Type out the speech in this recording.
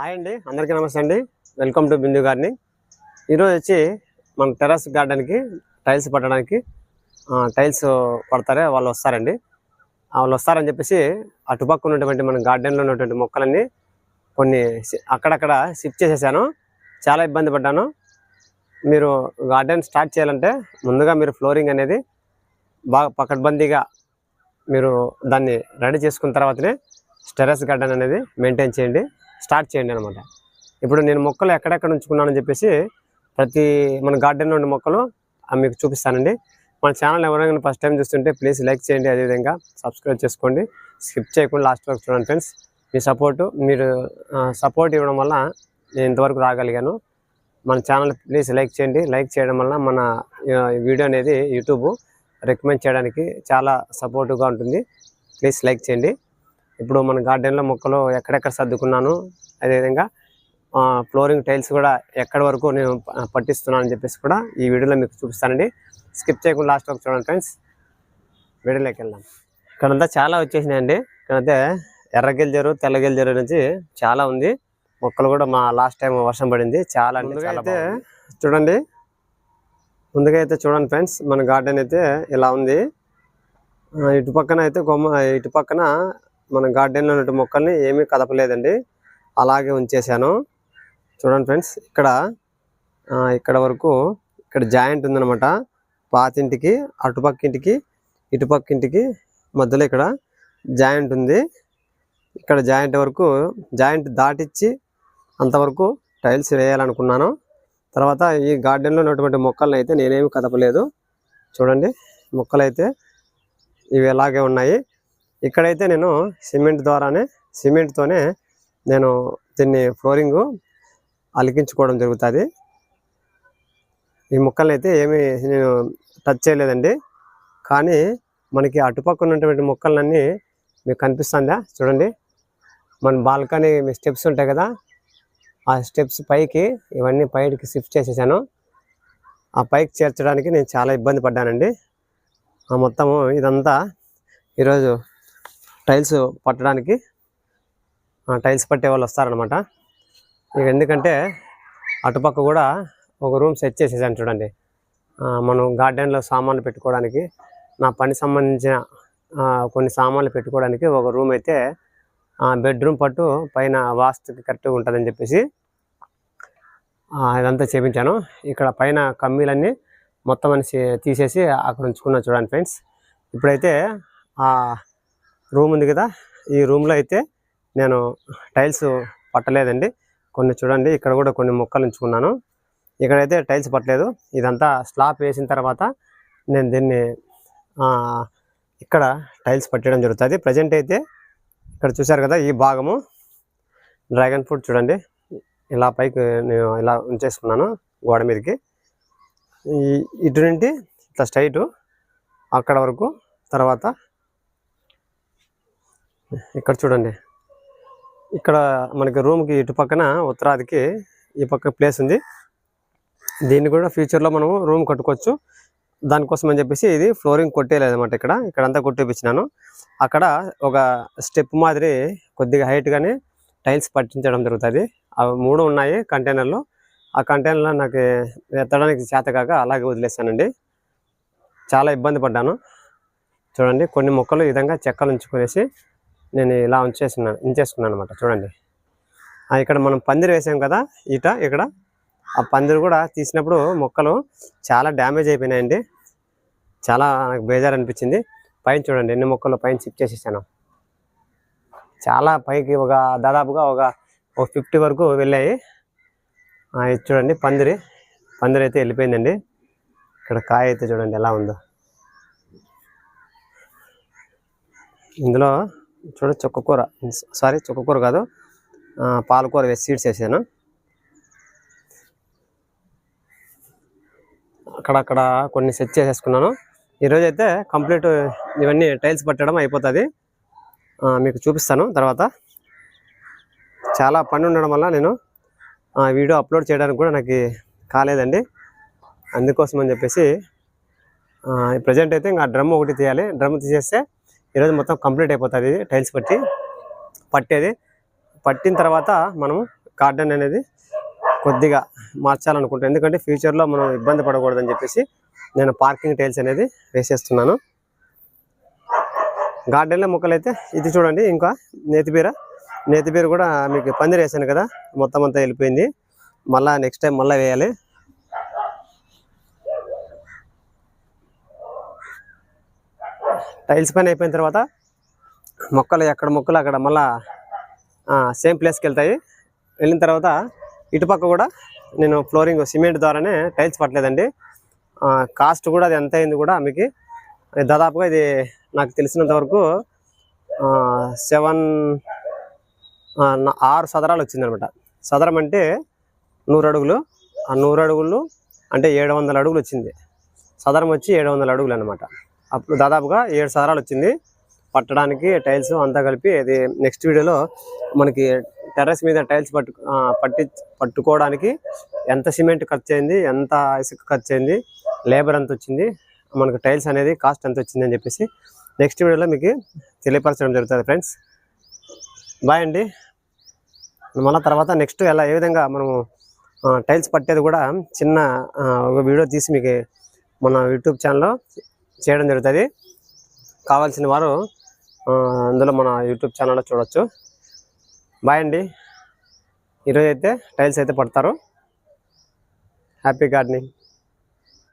Hi అండి అందరికీ నమస్తే అండి. వెల్కమ్ టు బిందు గారిని. ఈరోజు వచ్చి మన టెర్రస్ గార్డెన్కి టైల్స్ పట్టడానికి టైల్స్ పడతారే వాళ్ళు వస్తారండి. వాళ్ళు వస్తారని చెప్పేసి అటుపక్క ఉన్నటువంటి మన గార్డెన్లో ఉన్నటువంటి మొక్కలన్నీ కొన్ని అక్కడక్కడ షిఫ్ట్ చేసేసాను. చాలా ఇబ్బంది పడ్డాను. మీరు గార్డెన్ స్టార్ట్ చేయాలంటే ముందుగా మీరు ఫ్లోరింగ్ అనేది బాగా పకడ్బందీగా మీరు దాన్ని రెడీ చేసుకున్న తర్వాతనే టెర్రస్ గార్డెన్ అనేది మెయింటైన్ చేయండి. స్టార్ట్ చేయండి అనమాట ఇప్పుడు నేను మొక్కలు ఎక్కడెక్కడ ఉంచుకున్నానని చెప్పేసి ప్రతి మన గార్డెన్లో ఉండే మొక్కలు మీకు చూపిస్తానండి. మన ఛానల్ ఎవరైనా ఫస్ట్ టైం చూస్తుంటే ప్లీజ్ లైక్ చేయండి. అదేవిధంగా సబ్స్క్రైబ్ చేసుకోండి. స్కిప్ చేయకుండా లాస్ట్ వరకు చూడండి ఫ్రెండ్స్. మీ సపోర్టు మీరు సపోర్ట్ ఇవ్వడం వల్ల నేను ఇంతవరకు రాగలిగాను. మన ఛానల్ ప్లీజ్ లైక్ చేయండి. లైక్ చేయడం వల్ల మన వీడియో అనేది యూట్యూబ్ రికమెండ్ చేయడానికి చాలా సపోర్టుగా ఉంటుంది. ప్లీజ్ లైక్ చేయండి. ఇప్పుడు మన గార్డెన్లో మొక్కలు ఎక్కడెక్కడ సర్దుకున్నాను అదేవిధంగా ఫ్లోరింగ్ టైల్స్ కూడా ఎక్కడి వరకు నేను పట్టిస్తున్నాను అని చెప్పేసి కూడా ఈ వీడియోలో మీకు చూపిస్తానండి. స్కిప్ చేయకుండా లాస్ట్ వరకు చూడండి ఫ్రెండ్స్. వీడియోలోకి వెళ్దాం. ఇక్కడంతా చాలా వచ్చేసినాయండి. ఇక్కడైతే ఎర్ర గెలిజరు తెల్ల గెలిజరు నుంచి చాలా ఉంది. మొక్కలు కూడా మా లాస్ట్ టైం వర్షం పడింది. చాలా అంటే అయితే చూడండి. ముందుగా అయితే చూడండి ఫ్రెండ్స్ మన గార్డెన్ అయితే ఇలా ఉంది. ఇటు పక్కన అయితే కొమ్మ ఇటు పక్కన మన గార్డెన్లో ఉన్న మొక్కల్ని ఏమీ కదపలేదండి. అలాగే ఉంచేసాను చూడండి ఫ్రెండ్స్ ఇక్కడ ఇక్కడ వరకు ఇక్కడ జాయింట్ ఉందనమాట పాతింటికి అటుపక్క ఇంటికి ఇటుపక్క ఇంటికి మధ్యలో ఇక్కడ జాయింట్ ఉంది. ఇక్కడ జాయింట్ వరకు జాయింట్ దాటిచ్చి అంతవరకు టైల్స్ వేయాలనుకున్నాను. తర్వాత ఈ గార్డెన్లో ఉన్నటువంటి మొక్కలను అయితే నేనేమి కదపలేదు. చూడండి మొక్కలు అయితే ఇవి ఎలాగే ఉన్నాయి. ఇక్కడైతే నేను సిమెంట్ ద్వారానే సిమెంట్తోనే నేను దీన్ని ఫ్లోరింగ్ అలికించుకోవడం జరుగుతుంది. ఈ మొక్కల్ని అయితే ఏమీ నేను టచ్ చేయలేదండి. కానీ మనకి అటుపక్క ఉన్నటువంటి మొక్కలన్నీ మీకు కనిపిస్తుందా? చూడండి. మన బాల్కనీ మీ స్టెప్స్ ఉంటాయి కదా. ఆ స్టెప్స్ పైకి ఇవన్నీ పైకి షిఫ్ట్ చేసేసాను. ఆ పైకి చేర్చడానికి నేను చాలా ఇబ్బంది పడ్డానండి. ఆ మొత్తము ఇదంతా ఈరోజు టైల్స్ పట్టడానికి టైల్స్ పట్టే వాళ్ళు వస్తారనమాట ఇక ఎందుకంటే అటుపక్క కూడా ఒక రూమ్ సెట్ చేసేసాను చూడండి. మనం గార్డెన్లో సామాన్లు పెట్టుకోవడానికి నా పని సంబంధించిన కొన్ని సామాన్లు పెట్టుకోవడానికి ఒక రూమ్ అయితే బెడ్రూమ్ పట్టు పైన వాస్తుకి కరెక్ట్గా ఉంటుందని చెప్పేసి ఇదంతా చేపించాను. ఇక్కడ పైన కమ్మీలన్నీ మొత్తం అని తీసేసి అక్కడ ఉంచుకున్నా చూడండి ఫ్రెండ్స్. ఇప్పుడైతే రూమ్ ఉంది కదా ఈ రూమ్లో అయితే నేను టైల్స్ పట్టలేదండి. కొన్ని చూడండి ఇక్కడ కూడా కొన్ని మొక్కలు ఉంచుకున్నాను. ఇక్కడైతే టైల్స్ పట్టలేదు. ఇదంతా స్లాబ్ వేసిన తర్వాత నేను దీన్ని ఇక్కడ టైల్స్ పట్టడం జరుగుతుంది. ప్రజెంట్ అయితే ఇక్కడ చూశారు కదా ఈ భాగము. డ్రాగన్ ఫ్రూట్ చూడండి. ఇలా పైకి నేను ఇలా ఉంచేసుకున్నాను గోడ మీదకి. ఇటు నుండి ఇట్లా స్ట్రైటు అక్కడ వరకు తర్వాత ఇక్కడ చూడండి. ఇక్కడ మనకి రూమ్కి ఇటు పక్కన ఉత్తరాదికి ఈ పక్క ప్లేస్ ఉంది. దీన్ని కూడా ఫ్యూచర్లో మనము రూమ్ కట్టుకోవచ్చు. దానికోసం అని చెప్పేసి ఇది ఫ్లోరింగ్ కొట్టేయలేదన్నమాట ఇక్కడ. ఇక్కడ అంతా కొట్టేపించినాను అక్కడ ఒక స్టెప్ మాదిరి కొద్దిగా హైట్గానే టైల్స్ పట్టించడం జరుగుతుంది. అవి మూడు ఉన్నాయి కంటైనర్లు ఆ కంటైనర్లో నాకు ఎత్తడానికి చేత కాక అలాగే వదిలేసానండి. చాలా ఇబ్బంది పడ్డాను. చూడండి కొన్ని మొక్కలు ఈ విధంగా చెక్కలు ఉంచుకునేసి నేను ఇలా ఉంచేసుకున్నాను ఉంచేసుకున్నాను అనమాట చూడండి. ఇక్కడ మనం పందిరి వేసాం కదా ఈట ఇక్కడ. ఆ పందిరి కూడా తీసినప్పుడు మొక్కలు చాలా డ్యామేజ్ అయిపోయినాయండి. చాలా నాకు బేజారు అనిపించింది. పైన చూడండి ఎన్ని మొక్కలు పైన షిఫ్ట్ చేసేసాను. చాలా పైకి ఒక దాదాపుగా ఒక ఒక ఫిఫ్టీ వరకు వెళ్ళాయి. ఇది చూడండి పందిరి. పందిరి అయితే వెళ్ళిపోయిందండి. ఇక్కడ కాయ అయితే చూడండి ఎలా ఉందో. ఇందులో చూడ చుక్కకూర. సారీ చుక్కకూర కాదు. పాలకూర వేసి సీడ్స్ వేసాను. అక్కడక్కడ కొన్ని సెట్ చేసేసుకున్నాను. ఈరోజు అయితే కంప్లీట్ ఇవన్నీ టైల్స్ పట్టడం అయిపోతుంది. మీకు చూపిస్తాను తర్వాత. చాలా పని ఉండడం వల్ల నేను వీడియో అప్లోడ్ చేయడానికి కూడా నాకు కాలేదండి. అందుకోసం అని చెప్పేసి ప్రజెంట్ అయితే ఇంకా డ్రమ్ ఒకటి తీయాలి. డ్రమ్ తీసేస్తే ఈరోజు మొత్తం కంప్లీట్ అయిపోతుంది టైల్స్ పట్టి పట్టేది. పట్టిన తర్వాత మనం గార్డెన్ అనేది కొద్దిగా మార్చాలనుకుంటాను ఎందుకంటే ఫ్యూచర్లో మనం ఇబ్బంది పడకూడదని చెప్పేసి నేను పార్కింగ్ టైల్స్ అనేది వేసేస్తున్నాను. గార్డెన్లో మొక్కలు అయితే ఇది చూడండి ఇంకా నేతిబీర నేతిబీర కూడా మీకు పందిరి వేసాను కదా మొత్తం అంతా వెళ్ళిపోయింది. మళ్ళీ నెక్స్ట్ టైం మళ్ళీ వేయాలి. టైల్స్ పైన అయిపోయిన తర్వాత మొక్కలు ఎక్కడ మొక్కలు అక్కడ మళ్ళా సేమ్ ప్లేస్కి వెళ్తాయి. వెళ్ళిన తర్వాత ఇటుపక్క కూడా నేను ఫ్లోరింగ్ సిమెంట్ ద్వారానే టైల్స్ పట్టలేదండి. కాస్ట్ కూడా అది ఎంత అయింది కూడా మీకు దాదాపుగా ఇది నాకు తెలిసినంత వరకు సెవెన్ ఆరు సదరాలు వచ్చిందనమాట. సదరం అంటే నూరు అడుగులు ఆ నూరు అడుగులు అంటే ఏడు వందల అడుగులు వచ్చింది. సదరం వచ్చి ఏడు వందల అడుగులు అనమాట అప్పుడు దాదాపుగా ఏడు సారాలు వచ్చింది. పట్టడానికి టైల్స్ అంతా కలిపి అది నెక్స్ట్ వీడియోలో మనకి టెర్రస్ మీద టైల్స్ పట్టు పట్టి పట్టుకోవడానికి ఎంత సిమెంట్ ఖర్చు అయింది ఎంత ఇసుక ఖర్చు అయింది లేబర్ ఎంత వచ్చింది మనకు టైల్స్ అనేది కాస్ట్ ఎంత వచ్చింది అని చెప్పేసి నెక్స్ట్ వీడియోలో మీకు తెలియపరచడం జరుగుతుంది ఫ్రెండ్స్. బాయ్ అండి. మళ్ళీ తర్వాత నెక్స్ట్ ఎలా ఏ విధంగా మనము టైల్స్ పట్టేది కూడా చిన్న ఒక వీడియో తీసి మీకు మన యూట్యూబ్ ఛానల్లో చేయడం జరుగుతుంది. కావాల్సిన వారు అందులో మన యూట్యూబ్ ఛానల్లో చూడవచ్చు బాయ్ అండి. ఈరోజు అయితే టైల్స్ అయితే పడతారు. Happy gardening.